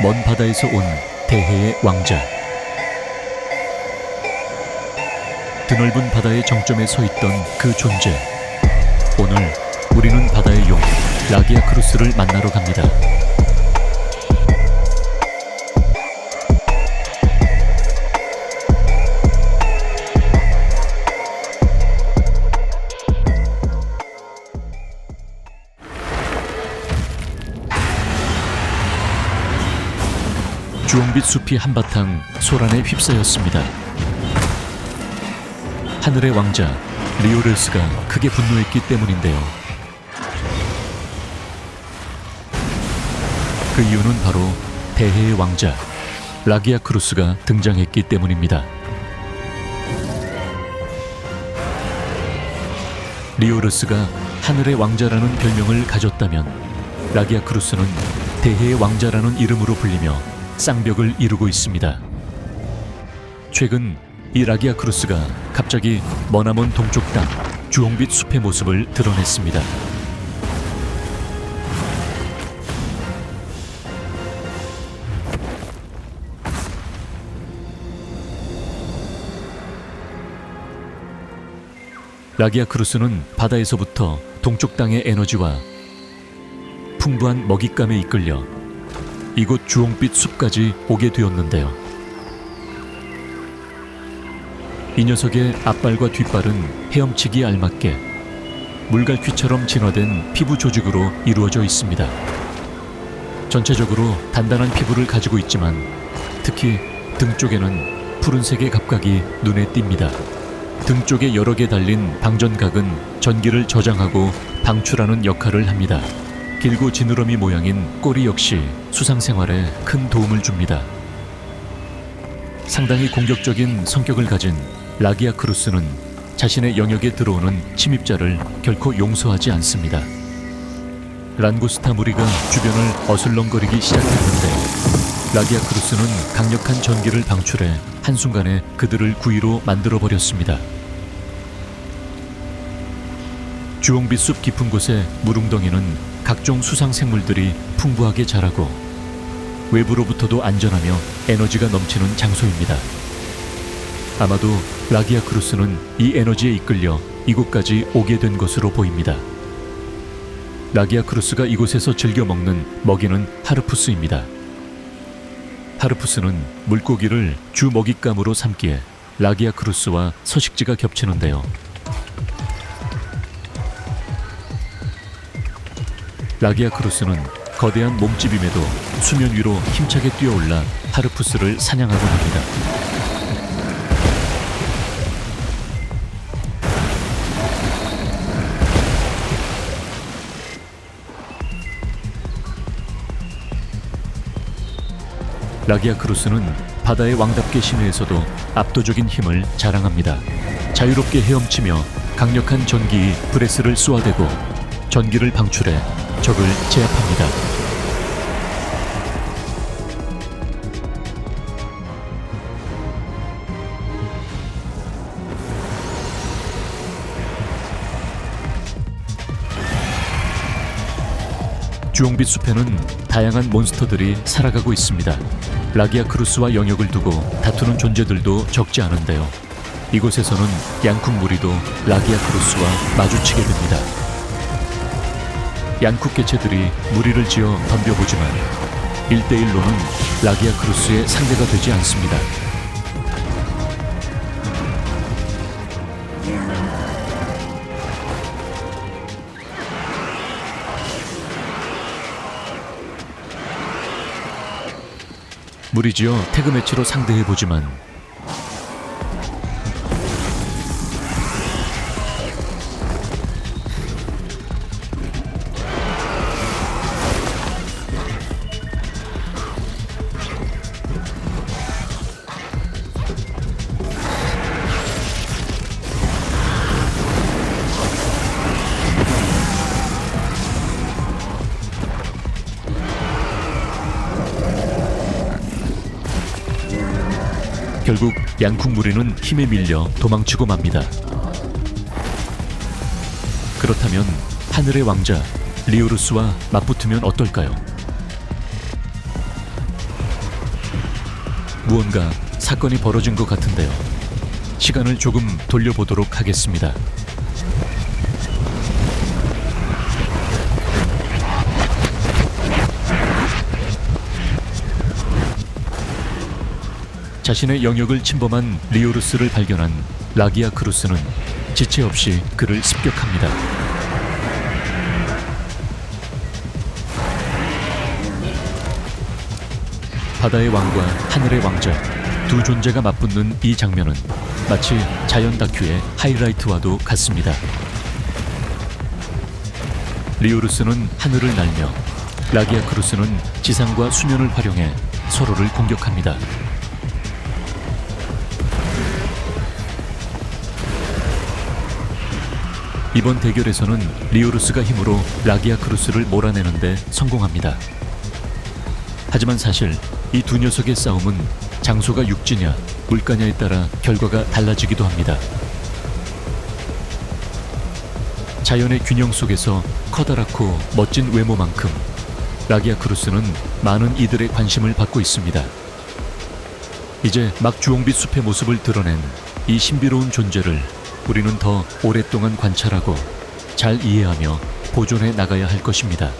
먼 바다에서 온 대해의 왕자. 드넓은 바다의 정점에 서 있던 그 존재. 오늘 우리는 바다의 용 라기아 크루스를 만나러 갑니다. 주홍빛 숲이 한바탕 소란에 휩싸였습니다. 하늘의 왕자 리오레스가 크게 분노했기 때문인데요. 그 이유는 바로 대해의 왕자 라기아 크루스가 등장했기 때문입니다. 리오르스가 하늘의 왕자라는 별명을 가졌다면 라기아 크루스는 대해의 왕자라는 이름으로 불리며 쌍벽을 이루고 있습니다. 최근 이 라기아 크루스가 갑자기 머나먼 동쪽 땅 주홍빛 숲의 모습을 드러냈습니다. 라기아 크루스는 바다에서부터 동쪽 땅의 에너지와 풍부한 먹잇감에 이끌려 이곳 주홍빛 숲까지 오게 되었는데요. 이 녀석의 앞발과 뒷발은 헤엄치기에 알맞게 물갈퀴처럼 진화된 피부 조직으로 이루어져 있습니다. 전체적으로 단단한 피부를 가지고 있지만 특히 등 쪽에는 푸른색의 각각이 눈에 띕니다. 등 쪽에 여러 개 달린 방전각은 전기를 저장하고 방출하는 역할을 합니다. 길고 지느러미 모양인 꼬리 역시 수상 생활에 큰 도움을 줍니다. 상당히 공격적인 성격을 가진 라기아 크루스는 자신의 영역에 들어오는 침입자를 결코 용서하지 않습니다. 란고스타 무리가 주변을 어슬렁거리기 시작했는데 라기아 크루스는 강력한 전기를 방출해 한순간에 그들을 구이로 만들어 버렸습니다. 주홍빛 숲 깊은 곳의 무릉덩이는 각종 수상 생물들이 풍부하게 자라고 외부로부터도 안전하며 에너지가 넘치는 장소입니다. 아마도 라기아 크루스는 이 에너지에 이끌려 이곳까지 오게 된 것으로 보입니다. 라기아 크루스가 이곳에서 즐겨 먹는 먹이는 하르푸스입니다. 하르푸스는 물고기를 주 먹잇감으로 삼기에 라기아 크루스와 서식지가 겹치는데요. 라기아 크루스는 거대한 몸집임에도 수면 위로 힘차게 뛰어올라 하르푸스를 사냥하곤 합니다. 라기아 크루스는 바다의 왕답게 심해에서도 압도적인 힘을 자랑합니다. 자유롭게 헤엄치며 강력한 전기 브레스를 쏘아대고 전기를 방출해 적을 제압합니다. 주홍빛 숲에는 다양한 몬스터들이 살아가고 있습니다. 라기아 크루스와 영역을 두고 다투는 존재들도 적지 않은데요. 이곳에서는 양쿡 무리도 라기아 크루스와 마주치게 됩니다. 양쿡 개체들이 무리를 지어 덤벼보지만 1대1로는 라기아 크루스의 상대가 되지 않습니다. 무리지어 태그 매치로 상대해보지만 결국 양쿵 무리는 힘에 밀려 도망치고 맙니다. 그렇다면 하늘의 왕자 리오루스와 맞붙으면 어떨까요? 무언가 사건이 벌어진 것 같은데요. 시간을 조금 돌려보도록 하겠습니다. 자신의 영역을 침범한 리오루스를 발견한 라기아 크루스는 지체 없이 그를 습격합니다. 바다의 왕과 하늘의 왕자 두 존재가 맞붙는 이 장면은 마치 자연 다큐의 하이라이트와도 같습니다. 리오루스는 하늘을 날며 라기아 크루스는 지상과 수면을 활용해 서로를 공격합니다. 이번 대결에서는 리오루스가 힘으로 라기아 크루스를 몰아내는데 성공합니다. 하지만 사실 이 두 녀석의 싸움은 장소가 육지냐 물가냐에 따라 결과가 달라지기도 합니다. 자연의 균형 속에서 커다랗고 멋진 외모만큼 라기아 크루스는 많은 이들의 관심을 받고 있습니다. 이제 막 주홍빛 숲의 모습을 드러낸 이 신비로운 존재를 우리는 더 오랫동안 관찰하고 잘 이해하며 보존해 나가야 할 것입니다.